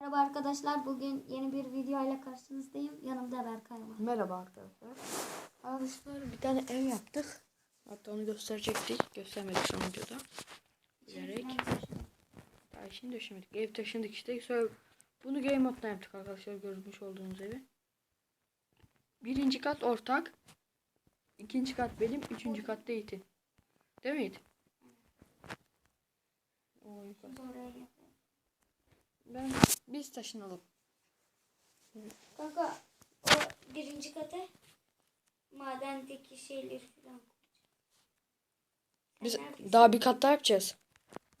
Merhaba arkadaşlar. Bugün yeni bir video ile karşınızdayım. Yanımda Berkay var. Merhaba arkadaşlar. Arkadaşlar bir tane ev yaptık. Hatta onu gösterecektik. Göstermedik son videoda. Bilerek. Daha şimdi döşemedik. Ev taşındık işte. Sonra bunu game moddan yaptık arkadaşlar. Görmüş olduğunuz evi. Birinci kat ortak. İkinci kat benim. Üçüncü kat da Yiğit'in. Değil mi Yiğit? Oy, Şimdi oraya. Ben biz taşınalım. Kanka o birinci kata madendeki şeyleri falan Biz neredesin? daha bir kat daha yapacağız.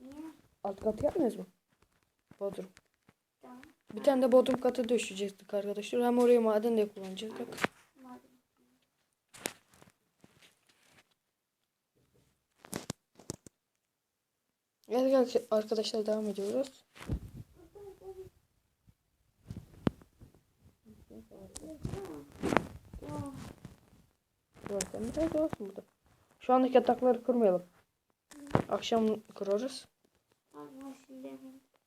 Niye? Alt katı yapmıyoruz mu? Bodrum. Tamam. Bir tane de bodrum katı döşeyecektik arkadaşlar. Hem oraya maden de kullanacaktık. Madem. Evet arkadaşlar devam ediyoruz. Zaten biraz olsun burada. Şu andaki yatakları kırmayalım. Akşam kırarız.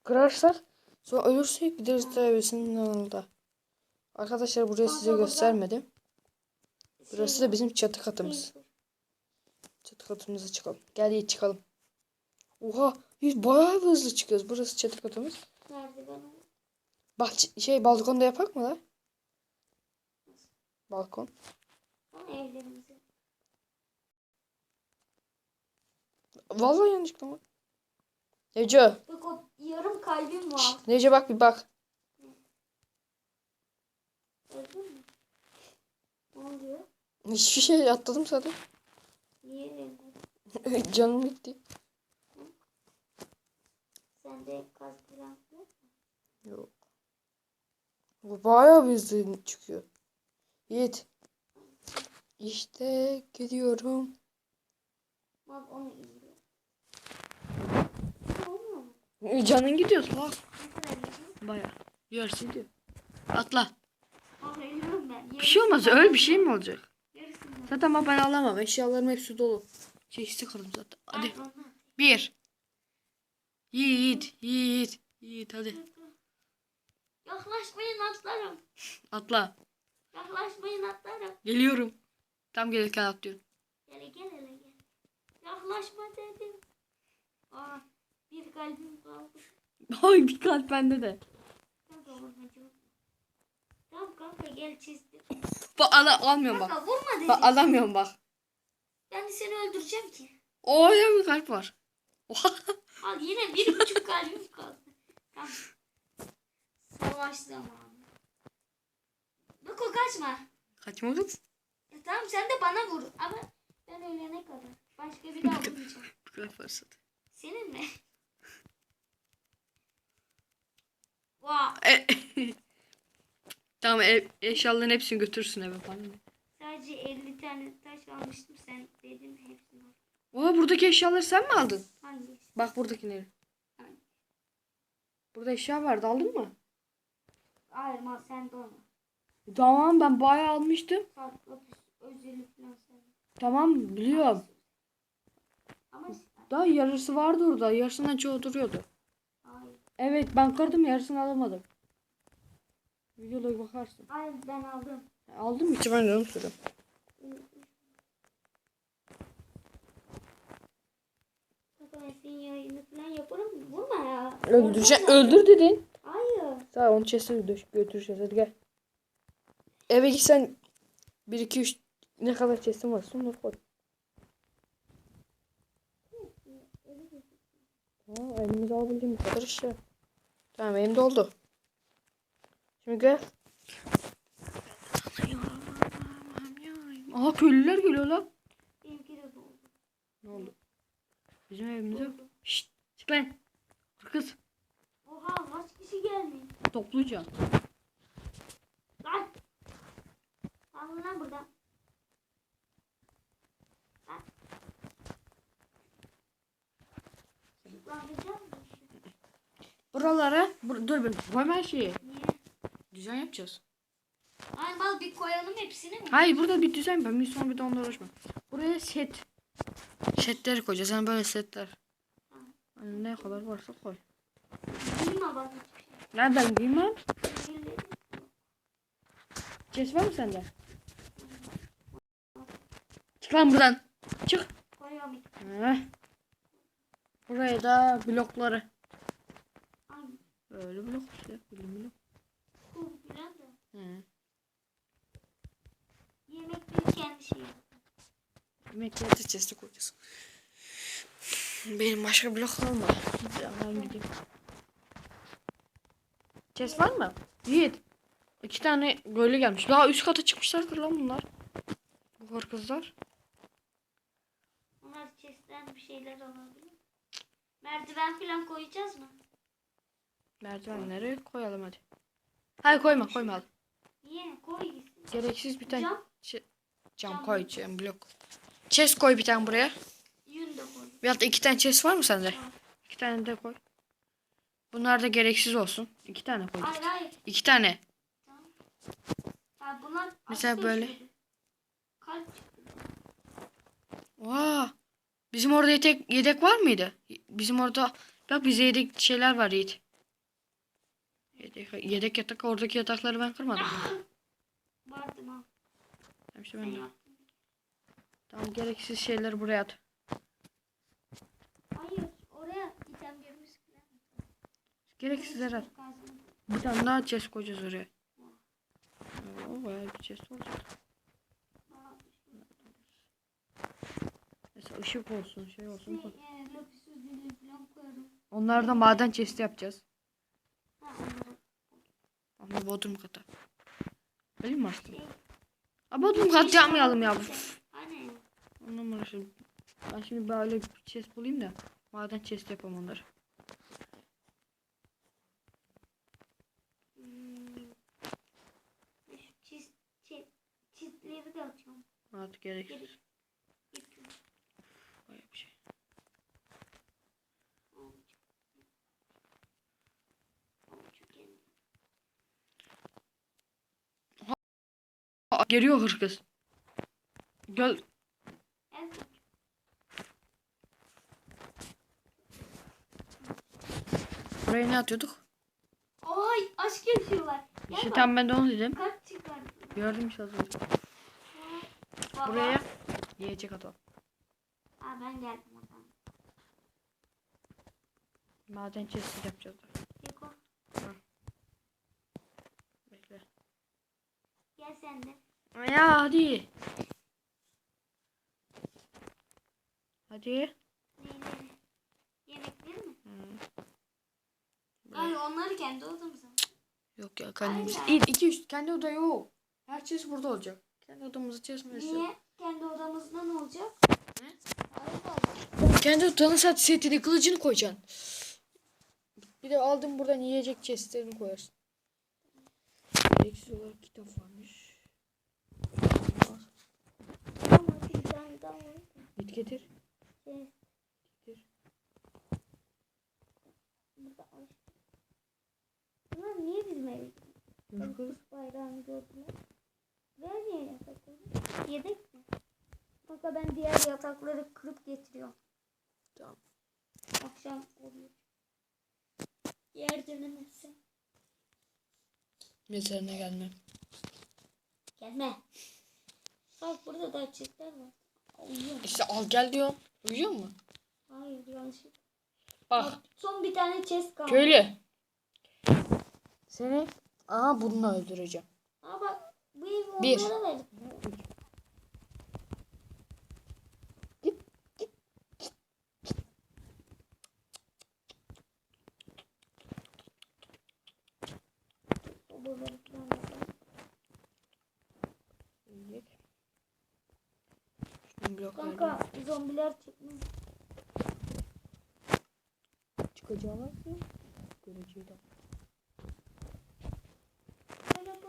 Kırarsak sonra ölürsek gideriz televizyonenin yanında. Arkadaşlar burayı size göstermedim. Burası Şey- da bizim çatı katımız. Çatı katımıza çıkalım. Gel Yiğit çıkalım. Oha biz bayağı hızlı çıkıyoruz. Burası çatı katımız. Nerede ben o? Bahçe, şey balkonda yapak mı lan? Balkon. Evlerimizi. Vallahi yanlışlıkla mı? Neco. Bak o yarım kalbim var. Nece bak bir bak. Öldün mü? Ne oluyor? Hiçbir şey atladım zaten. Niye? Canım gitti. Sende gaz falan yok. Yok. Bu bayağı bir hızlı çıkıyor. Yiğit. İşte gidiyorum. Bak onu mu? E, Canın gidiyor bak. Bayağı. Yarısı gidiyor. Atla. Bir şey olmaz. Öyle bir şey mi olacak? Zaten ama ben alamam. Eşyalarım hepsi dolu. Şey sıkalım zaten. Hadi. Bir. Yiğit. Yiğit. Yiğit hadi. Yaklaşmayın atlarım. Atla. Yaklaşmayın atlarım. Geliyorum. Tam gelirken atlıyorum. Hele gel hele gel. Yaklaşma dedim. Aa, bir kalbim kaldı. Ay bir kalp bende de. Tamam kanka gel çizdim. Bak ala, almıyorum bak. Kanka vurma dedim. Bak alamıyorum bak. Ben de seni öldüreceğim ki. O ya bir kalp var. Oha. Al yine bir buçuk kalbim kaldı. Tamam. Savaş zamanı. Bak o kaçma. Kız. E, tamam sen de bana vur. Ama ben ölene kadar. Başka bir daha vurmayacağım. Bir kalp fırsat. Senin mi? Vay. E, tamam ev, eşyaların hepsini götürsün eve falan. Sadece 50 tane taş almıştım. Sen dedin hepsini al. Oha buradaki eşyaları sen mi aldın? Hangisi? Bak buradakileri. Hangi? Burada eşya vardı aldın mı? Hayır mal sen de onu. Tamam ben bayağı almıştım. Farklı. Tamam biliyorum. Ama Daha yarısı vardı orada. Yarısından çoğu duruyordu. hayır. Evet ben kırdım yarısını alamadım. Videolara bakarsın. Hayır ben aldım. Aldım mı? Hiç ben de sürüm. Korkma. Öldür dedin. Hayır. Tamam onu dö- götüreceğiz hadi gel. Eve gitsen 1 2 3 ne kadar chest'in varsa onları koy. Tamam elimize alabildiğim kadar işte. Tamam benim de oldu. Şimdi gel. Aha köylüler geliyor lan. Benimki de doldu. Ne oldu? Bizim evimize. Şşt çık lan. Kız Oha kaç kişi gelmiş. toplayacağım. Lan. Al lan buradan. Lan. Çocuklandıracak mısın? Buralara bur dur ben koyma her şeyi. Niye? Düzen yapacağız. Ay mal bir koyalım hepsini mi? Hayır burada bir düzen ben bir sonra bir de onunla uğraşma. Buraya set. Setleri koyacağız. Yani böyle setler. Yani ne kadar varsa koy. Bilme bak. Nereden. Birileri- Chest var mı sende? Çık lan buradan. Çık. Heh. Buraya da blokları. Böyle blok işte. Bilim blok. He. Yemekleri kendi şeyi. Yemekleri de chest'e koyacağız. Benim başka blok kalmadı. Ben gideyim. Chest var mı? Yiğit. İki tane gölü gelmiş. Daha üst kata çıkmışlardır lan bunlar. Bu kızlar. Chest'ten bir şeyler olabilir. Merdiven filan koyacağız mı? Merdivenleri koyalım hadi. Hayır koyma koyma. al. Niye? Koy gitsin. Gereksiz bir tane Cam, Ç- cam Cam. koy cam blok. Chest koy bir tane buraya. yün de koy. Veyahut da iki tane chest var mı sende? Var. İki tane de koy. Bunlar da gereksiz olsun. İki tane koy. Hayır hayır. İki tane. Ha, bunlar Mesela böyle. şöyle. Kalp çıktı. Vaa. Bizim orada yedek, yedek var mıydı? Bizim orada bak bize yedek şeyler var Yiğit. Yedek, yedek yatak oradaki yatakları ben kırmadım. Vardı mı? Tamam, işte ben de- tamam gereksiz şeyleri buraya at. Hayır. Oraya filan. Gereksizleri at. Bir tane daha chest koyacağız oraya. Oo, bayağı bir chest olacak. Aa, Işık olsun şey olsun. Şey, e, lapis lazuli filan koyarım. Onları da maden chest yapacağız. Ha, onları. Ama bodrum kata. Öyle mi aslında? Şey, bodrum kat yapmayalım ya. Hani Ondan mı uğraşıyorum? Ben şimdi böyle bir chest bulayım da maden chest onları. hmm, çizgileri de atıyorum. Artık gerek. Gerek. Yapıyorum. Bayağı bir şey. Olacak. Olacak yani. Aa, geliyor hırkız. Gel. Buraya ne atıyorduk? Ay aşk yaşıyorlar. İşte tam ben de onu dedim. Kaç çıkar? Gördüm işte az önce. Baba. Buraya yiyecek atalım. Aa, ben geldim o zaman. Maden chest yapacağız. da. Yeko. Bekle. Gel sen de. Ya hadi. Hadi. Neyleri? Yemekleri mi? Hı. Ay onları kendi odamıza. Yok ya kendimiz. Aynen. İyi iki üst kendi oda yok. Her chest burada olacak. Kendi odamızı çizmesi. Niye? Kendi odamızda ne olacak? Ne? Hayır hayır. Kendi odanın set setini kılıcını koyacaksın. Bir de aldım buradan yiyecek chestlerini koyarsın. Gereksiz olarak kitap. Var. Ama var. Git getir. Şey, Getir. burada. Bunlar niye bizim evde? Yürü kız. Bayrağını gördüler. Ver niye yatakları? Yedek mi? Kanka ben diğer yatakları kırıp getiriyorum. Tamam. Akşam oluyor. Yer dönemezse. Mezarına gelme. Gelme. Bak burada da çiçekler var. Uyuyor. İşte al gel diyorum. Uyuyor mu? Hayır yanlışlık. Bak. Son bir tane chest kaldı. Köylü. Seni aha bununla öldüreceğim. Aa bak bu evi Bir. onlara verdik. Sobaları falan Şunun bloklarını Kanka zombiler çıkmış. çıkacağını mı? Göreceği de. Merhaba.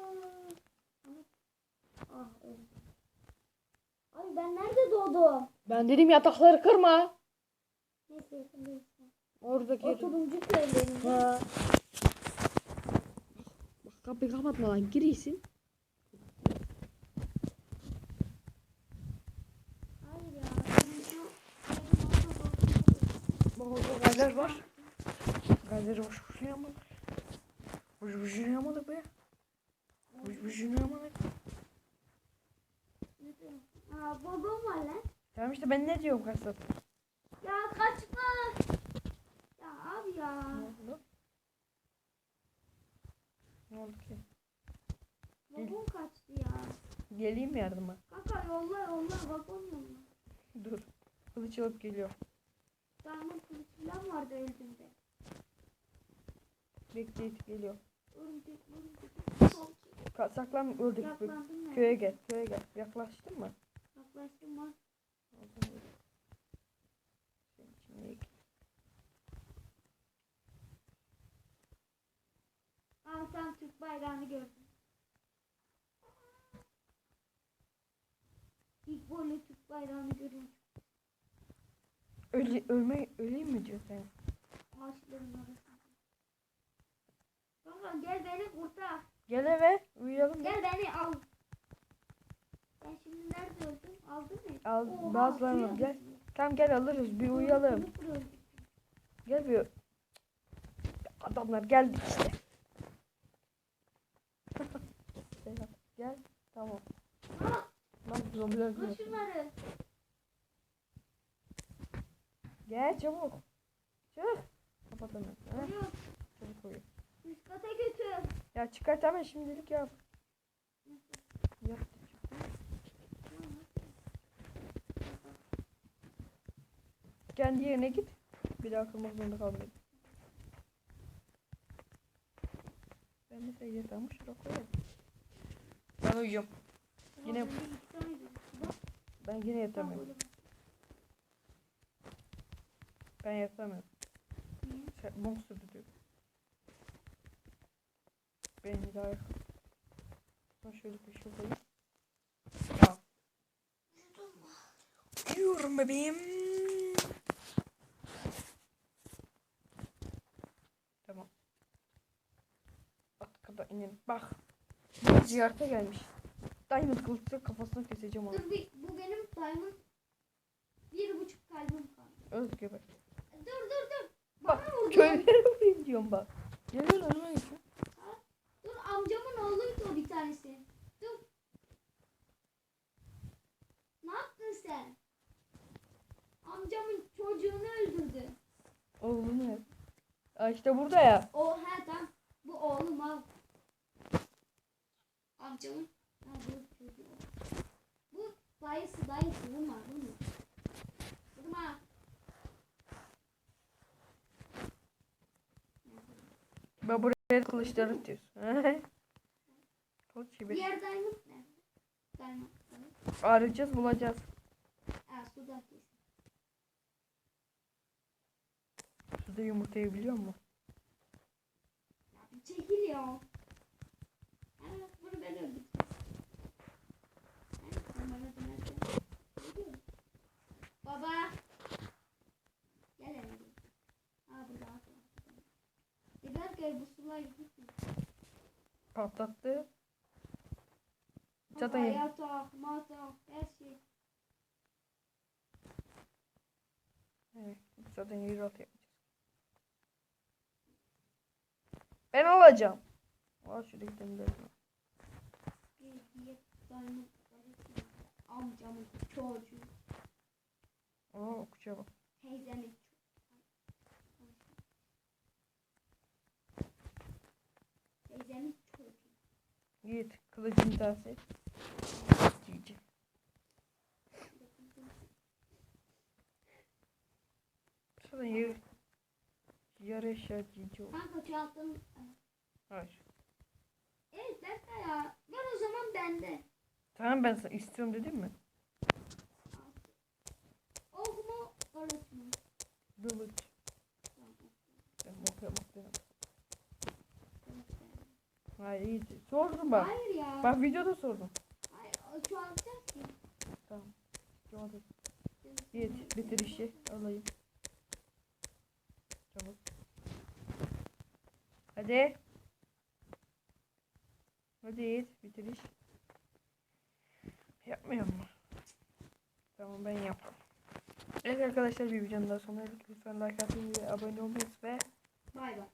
Ah öyle. Ay ben nerede doğdum? Ben dedim yatakları kırma. Neyse yakındayız. Oradaki O turuncu köylerinde. Bak kapıyı kapatma lan gireysin. Hayır ya. Turuncu köylerin orada boşuyor ama. Vuş vuşunu yapmadık be. Vuş vuşunu yapmadık. Ne diyorsun? Aa babam var lan. Tamam işte ben ne diyorum kasap. Ya kaçma. Ya abi ya. Ne oldu? Ne oldu ki? Babam kaçtı ya. Geleyim mi yardıma? Kanka yolla yolla babam yolla. Dur. Kılıç alıp geliyor. Diamond kılıç falan vardı elimde. Bekleyip geliyor. Örümcek örümcek. Ka- saklan. Yaklandım ben. Köye gel. Köye gel. Yaklaştın mı? Yaklaştım niye- Aa Türk bayrağını gördün. İlk böyle Türk bayrağını görüyorum. Öle, ölme, öleyim mi diyorsun sen? Ağaçların. Kanka gel beni kurtar. Gel eve uyuyalım. Gel beni al. Ben şimdi nerede öldüm? Aldın mı? Al, Oha, bazılarını gel. Tamam gel alırız bir uyuyalım. Gel bir. Adamlar geldik işte. Gel. Tamam. Aa, Lan zombiler geliyor. şunları. Gel çabuk. Çık. Kapat hemen. Ha, Uyuyor. Kata götür. Ya çıkart hemen şimdilik yap. Yap. Kendi yerine git. Bir daha kırmak zorunda kalmayın. Ben de şey yatağımı şuraya koyayım. Ben uyuyorum. Yine- Ama Ben yine tam yatamıyorum. Ben yatamıyorum. Sen monster diyor. Beni daha yakın. Ben şöyle bir şey koyayım. Tamam. Uyuyorum bebeğim. Tamam. At kadar inin. Bak. Bir ziyarete gelmiş. Diamond kılıçla kafasını keseceğim onu. Dur bir, bu benim diamond. Bir buçuk kalbim kaldı. Özgür bak. Dur dur dur. Bak Bana vurdu. köylere vurayım diyorum bak. Geliyor önüme geçiyor. Dur amcamın oğluydu o bir tanesi. Dur. Ne yaptın sen? Amcamın çocuğunu öldürdü. Oğlum ne? Aa işte burada ya. O he tamam. Bu oğlum al. Amcamın. Ha bu çocuğu. Bu dayısı dayısı. Vurma vurma. Vurma. Ben buraya kılıçları diyorsun. Kılıç gibi. Diğer diamond nerede? Diamond. Arayacağız bulacağız. Ha suda. Suda yumurtayı biliyor musun? Ya bir çekil ya. Ha bunu ben öldürdüm. Ha, sen bana dönersen. Geliyor. Baba. Gel gel. Ha burada at var. Gider gel bu sular gitsin. Patlattı. Zaten yatak, matak, her şey. evet, zaten yeri at yapacağız. Ben alacağım. Al diye diamond var. Amcamın çocuğu. Oo okuça bak. Teyzemin. Teyzemin çocuğu. Git kılıcını tersi. Cici. Zaten yarı, yarı eşya cici oldu. Kanka çaldın. Hayır. Evet Berkay ya. Ver o zaman bende. Tamam ben sana istiyorum dedim mi? Ok mu? Tamam, Ben okuyamak dedim. Hayır iyiydi. Sordum bak. Hayır ya. Bak videoda sordum. Hayır, o çoğaltacağız ki. Tamam. Hadi. Git bitir işi alayım. Çabuk. Hadi. Hadi Yiğit bitir iş. Yapmıyor mu? Tamam ben yaparım. Evet arkadaşlar bir videonun daha sonuna geldik. Lütfen like atmayı ve abone olmayı ve Bay bay.